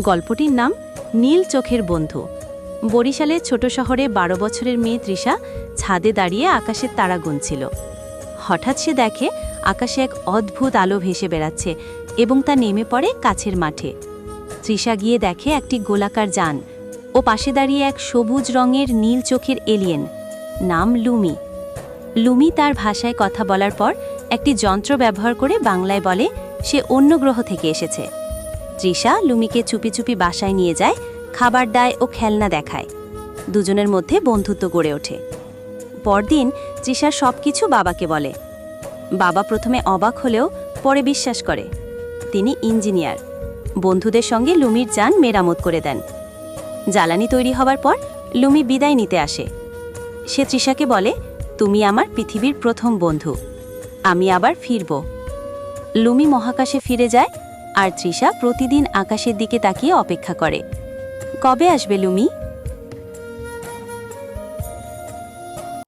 গল্পটির নাম নীল চোখের বন্ধু। বরিশালের ছোট শহরে বারো বছরের মেয়ে তৃষা ছাদে দাঁড়িয়ে আকাশের তারা গুনছিল। হঠাৎ সে দেখে আকাশে এক অদ্ভুত আলো ভেসে বেড়াচ্ছে এবং তা নেমে পড়ে কাছের মাঠে। তৃষা গিয়ে দেখে একটি গোলাকার যান। ও পাশে দাঁড়িয়ে এক সবুজ রঙের নীল চোখের এলিয়েন। নাম লুমি। লুমি তার ভাষায় কথা বলার পর একটি যন্ত্র ব্যবহার করে বাংলায় বলে, সে অন্য গ্রহ থেকে এসেছে। তৃষা লুমিকে চুপি চুপি বাসায় নিয়ে যায়, খাবার দেয় ও খেলনা দেখায়। দুজনের মধ্যে বন্ধুত্ব গড়ে ওঠে। পরদিন তৃষা সব কিছু বাবাকে বলে। বাবা প্রথমে অবাক হলেও পরে বিশ্বাস করে। তিনি ইঞ্জিনিয়ার। বন্ধুদের সঙ্গে লুমির যান মেরামত করে দেন। জ্বালানি তৈরি হবার পর লুমি বিদায় নিতে আসে। সে তৃষাকে বলে, তুমি আমার পৃথিবীর প্রথম বন্ধু। আমি আবার ফিরব। লুমি মহাকাশে ফিরে যায় আর তৃষা প্রতিদিন আকাশের দিকে তাকিয়ে অপেক্ষা করে। কবে আসবে লুমি?